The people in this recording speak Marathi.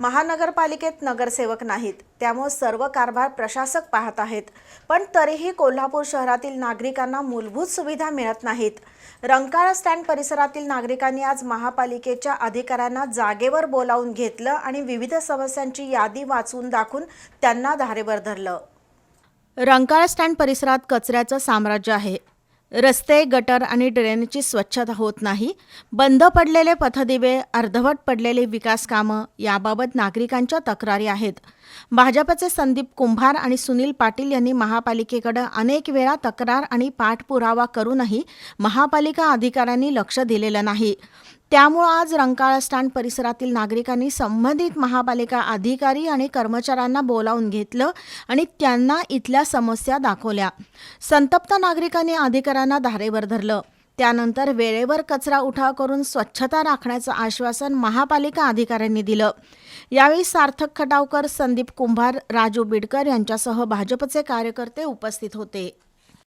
महानगरपालिकेत नगरसेवक नाहीत. त्यामुळे सर्व कारभार प्रशासक पाहत आहेत. पण तरीही कोल्हापूर शहरातील नागरिकांना मूलभूत सुविधा मिळत नाहीत. रंकाळा स्टँड परिसरातील नागरिकांनी आज महापालिकेच्या अधिकाऱ्यांना जागेवर बोलावून घेतलं आणि विविध समस्यांची यादी वाचून दाखवून त्यांना धारेवर धरलं. रंकाळा स्टँड परिसरात कचऱ्याचं साम्राज्य आहे. रस्ते गटर आणि ड्रेनेजची स्वच्छता होत नाही. बंद पडलेले पथदिवे अर्धवट पडलेली विकास कामं याबाबत नागरिकांच्या तक्रारी आहेत. भाजपचे संदीप कुंभार आणि सुनील पाटील यांनी महापालिकेकडे अनेक वेळा तक्रार आणि पाठपुरावा करूनही महापालिका अधिकाऱ्यांनी लक्ष दिलेलं नाही. त्यामुळं आज रंकाळा स्टँड परिसरातील नागरिकांनी संबंधित महापालिका अधिकारी आणि कर्मचाऱ्यांना बोलावून घेतलं आणि त्यांना इथल्या समस्या दाखवल्या. संतप्त नागरिकांनी अधिकाऱ्यांना धारेवर धरलं. त्यानंतर वेळेवर कचरा उठाव करून स्वच्छता राखण्याचं आश्वासन महापालिका अधिकाऱ्यांनी दिलं. यावेळी सार्थक खटावकर संदीप कुंभार राजू बिडकर यांच्यासह भाजपचे कार्यकर्ते उपस्थित होते.